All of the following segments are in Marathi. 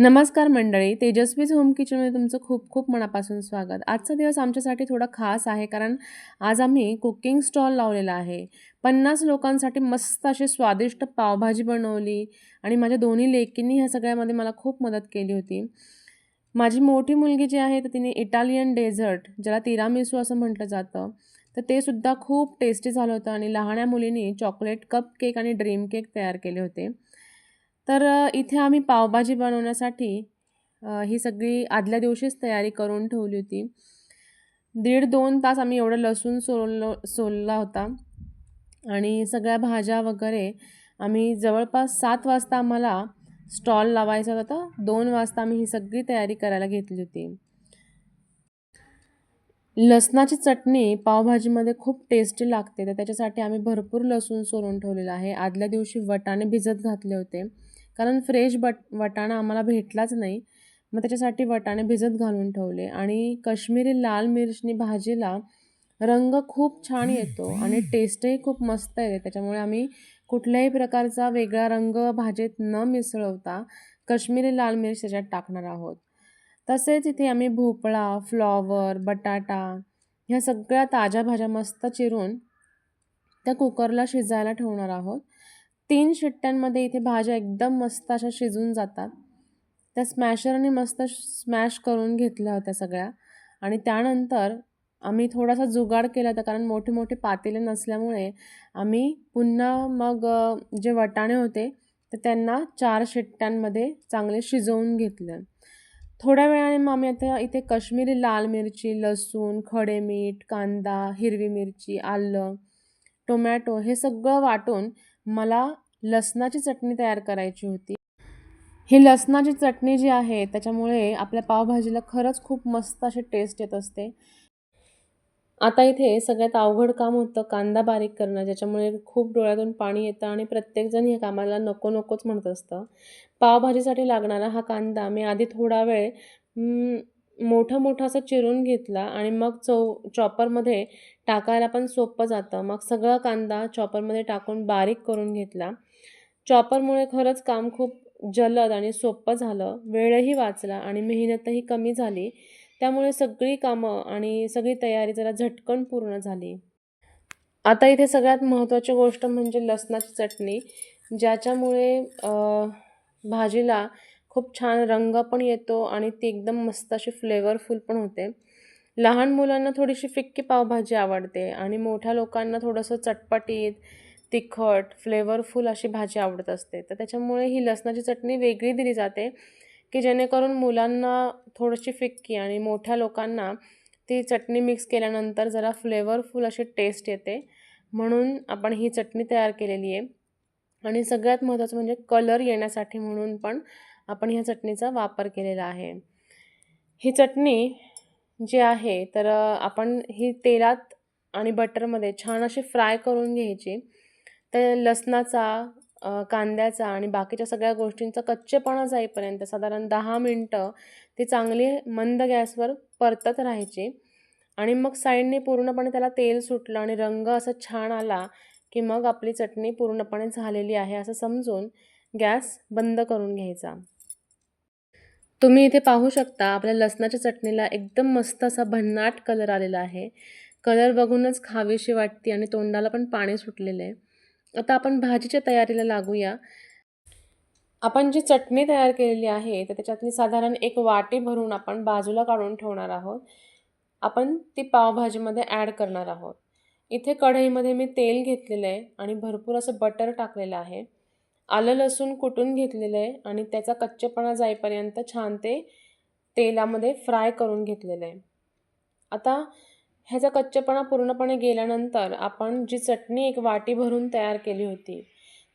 नमस्कार मंडळी तेजस्वीज होम किचनमध्ये तुमचं खूप खूप मनापासून स्वागत. आजचा दिवस आमच्यासाठी थोडा खास आहे कारण आज आम्ही कुकिंग स्टॉल लावलेला आहे. पन्नास लोकांसाठी मस्त अशी स्वादिष्ट पावभाजी बनवली आणि माझ्या दोन्ही लेकींनी ह्या सगळ्यामध्ये मला खूप मदत केली होती. माझी मोठी मुलगी जी आहे तर तिने इटालियन डेझर्ट ज्याला तिरामिसू असं म्हटलं जातं तर ते सुद्धा खूप टेस्टी झालं होतं आणि लहान्या मुलींनी चॉकलेट कप केक आणि ड्रीम केक तयार केले होते. तर इथे आम्ही पावभाजी बनवण्यासाठी ही सगळी आदल्या दिवशीच तयारी करून ठेवली होती. दीड दोन तास आम्ही एवढं लसूण सोललो सोलला होता. आणि सगळ्या भाज्या वगैरे आम्ही जवळपास सात वाजता आम्हाला स्टॉल लावायचा होता. दोन वाजता आम्ही ही सगळी तयारी करायला घेतली होती. लसणाची चटणी पावभाजीमध्ये खूप टेस्टी लागते. तर त्याच्यासाठी आम्ही भरपूर लसूण सोलून ठेवलेलं आहे. आदल्या दिवशी वटाणे भिजत घातले होते. कारण फ्रेश बट वटाणा आम्हाला भेटलाच नाही. मग त्याच्यासाठी वटाणे भिजत घालून ठेवले आणि काश्मीरी लाल मिरचनी भाजीला रंग खूप छान येतो आणि टेस्टही खूप मस्त येते. त्याच्यामुळे आम्ही कुठल्याही प्रकारचा वेगळा रंग भाजीत न मिसळवता काश्मीरी लाल मिरच त्याच्यात टाकणार आहोत. तसेच इथे आम्ही भोपळा फ्लॉवर बटाटा ह्या सगळ्या ताज्या भाज्या मस्त चिरून त्या कुकरला शिजायला ठेवणार आहोत. तीन शिट्ट्यांमध्ये इथे भाज्या एकदम मस्त अशा शिजून जातात. त्या स्मॅशरने मस्त स्मॅश करून घेतल्या होत्या सगळ्या. आणि त्यानंतर आम्ही थोडासा जुगाड केला होता कारण मोठे मोठे पातेले नसल्यामुळे आम्ही पुन्हा मग जे वटाणे होते तर त्यांना चार शिट्ट्यांमध्ये चांगले शिजवून घेतले. थोड्या वेळाने मग आम्ही आता इथे कश्मीरी लाल मिरची लसूण खडे मीठ कांदा हिरवी मिरची आलं टोमॅटो हे सगळं वाटून मला लसणाची चटणी तयार करायची होती. ही लसणाची चटणी जी आहे त्याच्यामुळे आपल्या पावभाजीला खरंच खूप मस्त अशी टेस्ट येत असते. आता इथे सगळ्यात अवघड काम होतं कांदा बारीक करणं ज्याच्यामुळे खूप डोळ्यातून पाणी येतं आणि प्रत्येकजण या कामाला नको नकोच म्हणत असतं. पावभाजीसाठी लागणारा हा कांदा मी आधी थोडा वेळ मोठं मोठं असं चिरून घेतला आणि मग चौ चॉपरमध्ये टाकायला पण सोपं जातं. मग सगळा कांदा चॉपरमध्ये टाकून बारीक करून घेतला. चॉपरमुळे खरंच काम खूप जलद आणि सोपं झालं. वेळही वाचला आणि मेहनतही कमी झाली. त्यामुळे सगळी कामं आणि सगळी तयारी जरा झटकन पूर्ण झाली. आता इथे सगळ्यात महत्त्वाची गोष्ट म्हणजे लसणाची चटणी ज्याच्यामुळे भाजीला खूप छान रंग पण येतो आणि ती एकदम मस्त अशी फ्लेवरफुल पण होते. लहान मुलांना थोडीशी फिक्की पावभाजी आवडते आणि मोठ्या लोकांना थोडंसं चटपटीत तिखट फ्लेवरफुल अशी भाजी आवडत असते. तर त्याच्यामुळे ही लसणाची चटणी वेगळी दिली जाते की जेणेकरून मुलांना थोडीशी फिक्की आणि मोठ्या लोकांना ती चटणी मिक्स केल्यानंतर जरा फ्लेवरफुल अशी टेस्ट येते. म्हणून आपण ही चटणी तयार केलेली आहे. आणि सगळ्यात महत्त्वाचं म्हणजे कलर येण्यासाठी म्हणून पण आपण ह्या चटणीचा वापर केलेला आहे. ही चटणी जी आहे तर आपण ही तेलात आणि बटरमध्ये छान अशी फ्राय करून घ्यायची. तर लसणाचा कांद्याचा आणि बाकीच्या सगळ्या गोष्टींचा कच्चेपणा जाईपर्यंत साधारण दहा मिनटं ती चांगली मंद गॅसवर परतत राहायची. आणि मग साईडने पूर्णपणे त्याला तेल सुटलं आणि रंग असा छान आला की मग आपली चटणी पूर्णपणे झालेली आहे असं समजून गॅस बंद करून घ्यायचा. तुम्ही इथे पाहू शकता आपल्या लसणाच्या चटणीला एकदम मस्त असा भन्नाट कलर आलेला आहे. कलर बघूनच खावीशी वाटते आणि तोंडाला पण पाणी सुटलेलं आहे. आता आपण भाजीच्या तयारीला लागूया. आपण जी चटणी तयार केलेली आहे तर त्याच्यातली साधारण एक वाटी भरून आपण बाजूला काढून ठेवणार आहोत. आपण ती पावभाजीमध्ये ॲड करणार आहोत. इथे कढईमध्ये मी तेल घेतलेलं आहे आणि भरपूर असं बटर टाकलेलं आहे. आलं लसूण कुटून घेतलेलं आहे आणि त्याचा कच्चेपणा जाईपर्यंत छान ते तेलामध्ये फ्राय करून घेतलेलं आहे. आता ह्याचा कच्चेपणा पूर्णपणे गेल्यानंतर आपण जी चटणी एक वाटी भरून तयार केली होती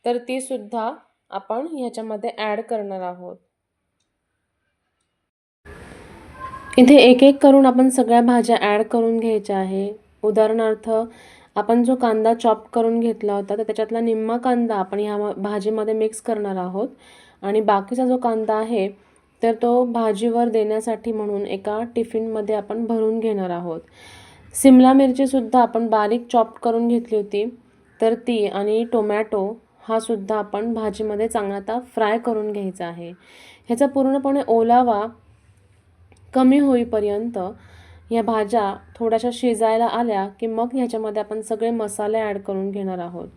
तर तीसुद्धा आपण ह्याच्यामध्ये ॲड करणार आहोत. इथे एक एक करून आपण सगळ्या भाज्या ॲड करून घ्यायच्या आहे. उदाहरणार्थ आपण जो कांदा चॉप करून घेतला होता तर त्याच्यातला निम्मा कांदा आपण ह्या म- भाजीमध्ये मिक्स करणार आहोत. आणि बाकीचा जो कांदा आहे तर तो भाजीवर देण्यासाठी म्हणून एका टिफिनमध्ये आपण भरून घेणार आहोत. सिमला मिरचीसुद्धा आपण बारीक चॉप करून घेतली होती तर ती आणि टोमॅटो हा सुद्धा आपण भाजीमध्ये चांगला आता फ्राय करून घ्यायचा आहे. ह्याचा पूर्णपणे ओलावा कमी होईपर्यंत ह्या भाज्या थोड्याशा शिजायला आल्या की मग ह्याच्यामध्ये आपण सगळे मसाले ॲड करून घेणार आहोत.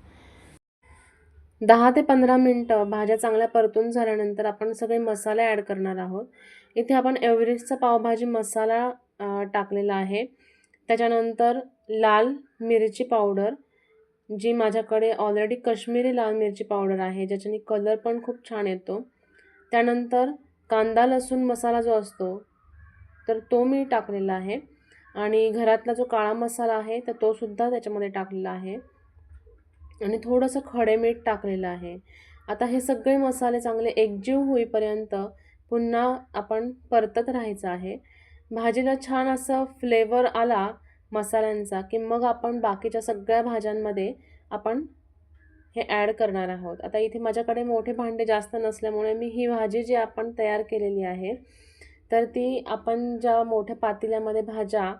दहा ते पंधरा मिनटं भाज्या चांगल्या परतून झाल्यानंतर आपण सगळे मसाले ॲड करणार आहोत. इथे आपण एव्हरेस्टचा पावभाजी मसाला टाकलेला आहे. त्याच्यानंतर लाल मिरची पावडर जी माझ्याकडे ऑलरेडी काश्मीरी लाल मिरची पावडर आहे ज्याच्याने कलर पण खूप छान येतो. त्यानंतर कांदा लसूण मसाला जो असतो तर तो मी टाकलेला आहे. आणि घरातला जो काळा मसाला आहे तर तो सुद्धा त्याच्यामध्ये टाकलेला आहे. आणि थोडंसं खडे मीठ टाकलेलं आहे. आता हे सगळे मसाले चांगले एकजीव होईपर्यंत पुन्हा आपण परतत राहायचं आहे. भाजीला छान असं फ्लेवर आला मसाल्यांचा की मग आपण बाकीच्या सगळ्या भाज्यांमध्ये आपण हे ॲड करणार आहोत. आता इथे माझ्याकडे मोठे भांडे जास्त नसल्यामुळे मी ही भाजी जी आपण तयार केलेली आहे तर ती आपण ज्या मोठ्या पातेल्यामध्ये भाज्या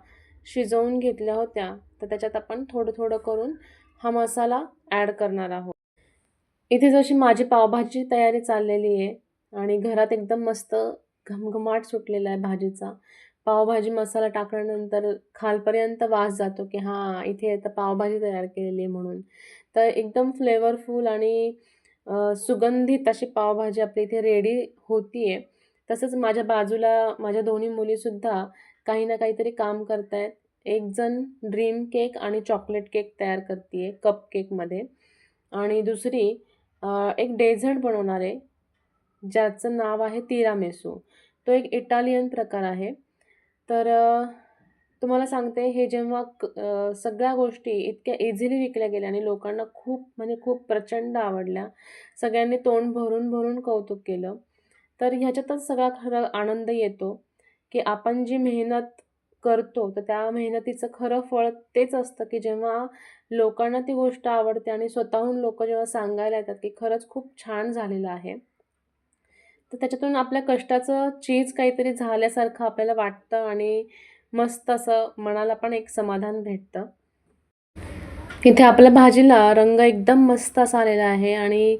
शिजवून घेतल्या होत्या तर त्याच्यात आपण थोडं थोडं करून हा मसाला ॲड करणार आहोत. इथे जशी माझी पावभाजी तयारी चाललेली आहे आणि घरात एकदम मस्त घमघमाट सुटलेला आहे भाजीचा पावभाजी मसाला टाकल्यानंतर खालपर्यंत वास जातो की हां इथे आता पावभाजी तयार केलेली आहे म्हणून. तर एकदम फ्लेवरफुल आणि सुगंधित अशी पावभाजी आपली इथे रेडी होती आहे तसंच माझ्या बाजूला माझ्या दोन्ही मुलीसुद्धा काही ना काहीतरी काम करत आहेत एक जण ड्रीम केक आणि चॉकलेट केक तयार करते आहे कप केकमध्ये आणि दुसरी एक डेझर्ट बनवणार आहे ज्याचं नाव आहे तिरामेसू. तो एक इटालियन प्रकार आहे. तर तुम्हाला सांगते हे जेव्हा क सगळ्या गोष्टी इतक्या इझिली विकल्या गेल्या आणि लोकांना खूप म्हणजे खूप प्रचंड आवडल्या सगळ्यांनी तोंड भरून भरून कौतुक केलं. तर ह्याच्यातच सगळा खरा आनंद येतो की आपण जी मेहनत करतो तर त्या मेहनतीचं खरं फळ तेच असतं की जेव्हा लोकांना ती गोष्ट आवडते आणि स्वतःहून लोक जेव्हा सांगायला येतात की खरंच खूप छान झालेलं आहे तर त्याच्यातून आपल्या कष्टाचं चीज काहीतरी झाल्यासारखं आपल्याला वाटतं आणि मस्त असं मनाला पण एक समाधान भेटतं. इथे आपल्या भाजीला रंग एकदम मस्त असा आलेला आहे आणि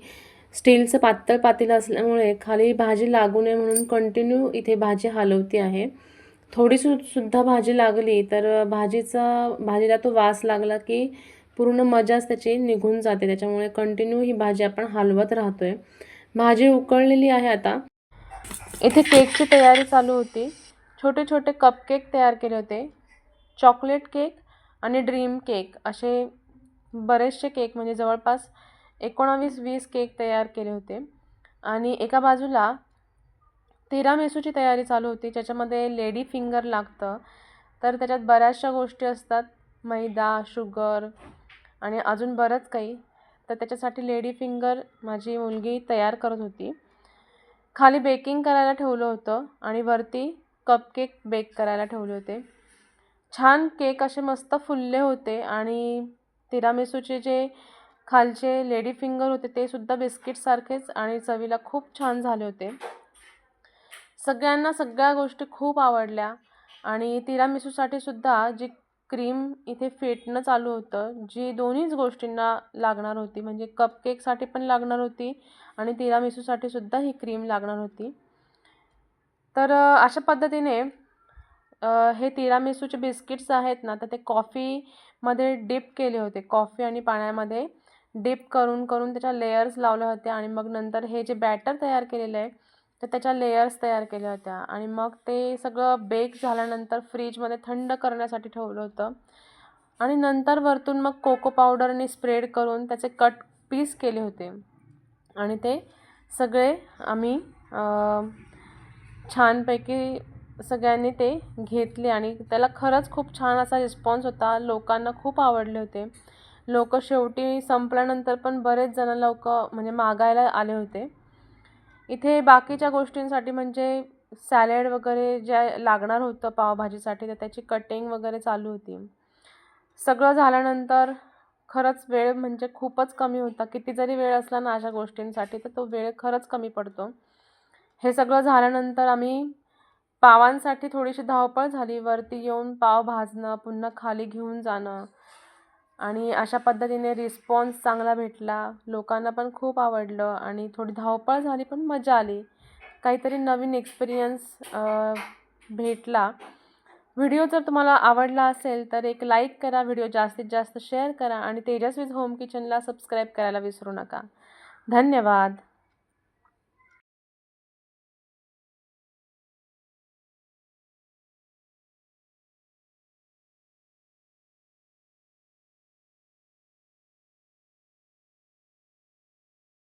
स्टीलचं पातळ पातेलं असल्यामुळे खाली भाजी लागू नये म्हणून कंटिन्यू इथे भाजी हलवती आहे. थोडी सु सुद्धा भाजी लागली तर भाजीचा भाजीला तो वास लागला की पूर्ण मजाच त्याची निघून जाते. त्याच्यामुळे कंटिन्यू ही भाजी आपण हलवत राहतो आहे भाजी उकळलेली आहे आता. इथे केकची तयारी चालू होती. छोटे छोटे कपकेक तयार केले होते. चॉकलेट केक आणि ड्रीम केक असे बरेचसे केक म्हणजे जवळपास एकोणावीस वीस केक तयार केले होते. आणि एका बाजूला तिरामेसूची तयारी चालू होती. ज्याच्यामध्ये लेडी फिंगर लागतं. तर त्याच्यात बऱ्याचशा गोष्टी असतात. मैदा शुगर आणि अजून बरंच काही. तर त्याच्यासाठी लेडी फिंगर माझी मुलगी तयार करत होती. खाली बेकिंग करायला ठेवलं होतं आणि वरती कपकेक बेक करायला ठेवले होते. छान केक असे मस्त फुलले होते आणि तिरामेसूचे जे खालचे लेडी फिंगर होते ते सुद्धा बिस्किटसारखेच आणि चवीला खूप छान झाले होते. सगळ्यांना सगळ्या गोष्टी खूप आवडल्या आणि तिरामिसूसाठी सुद्धा जी क्रीम इथे फेटणं चालू होतं जी दोन्हीच गोष्टींना लागणार होती म्हणजे कपकेकसाठी पण लागणार होती आणि तिरामिसूसाठी सुद्धा ही क्रीम लागणार होती. तर अशा पद्धतीने हे तिरामिसूचे बिस्किट्स आहेत ना तर ते कॉफीमध्ये डिप केले होते कॉफी आणि पाण्यामध्ये. डिप करून करून त्याच्या लेयर्स लावल्या होत्या आणि मग नंतर हे जे बॅटर तयार केलेलं आहे तर त्याच्या लेयर्स तयार केल्या होत्या. आणि मग ते सगळं बेक झाल्यानंतर फ्रीजमध्ये थंड करण्यासाठी ठेवलं होतं. आणि नंतर वरतून मग कोको पावडरने स्प्रेड करून त्याचे कट पीस केले होते. आणि ते सगळे आम्ही छानपैकी सगळ्यांनी ते घेतले आणि त्याला खरंच खूप छान असा रिस्पॉन्स होता. लोकांना खूप आवडले होते. लोक शेवटी संपल्यानंतर पण बरेच जण लोक म्हणजे मागायला आले होते. इथे बाकीच्या गोष्टींसाठी म्हणजे सॅलेड वगैरे जे लागणार होतं पावभाजीसाठी तर त्याची कटिंग वगैरे चालू होती. सगळं झाल्यानंतर खरंच वेळ म्हणजे खूपच कमी होता. किती जरी वेळ असला ना अशा गोष्टींसाठी तर तो वेळ खरंच कमी पडतो. हे सगळं झाल्यानंतर आम्ही पावांसाठी थोडीशी धावपळ झाली. वरती येऊन पाव भाजणं पुन्हा खाली घेऊन जाणं आणि अशा पद्धतीने रिस्पॉन्स चांगला भेटला. लोकांना पण खूप आवडलं आणि थोडी धावपळ झाली पण मजा आली. काहीतरी नवीन एक्सपिरियन्स भेटला. व्हिडिओ जर तुम्हाला आवडला असेल तर एक लाईक करा व्हिडिओ जास्तीत जास्त शेअर करा आणि तेजस्वीज होम किचनला सबस्क्राईब करायला विसरू नका. धन्यवाद.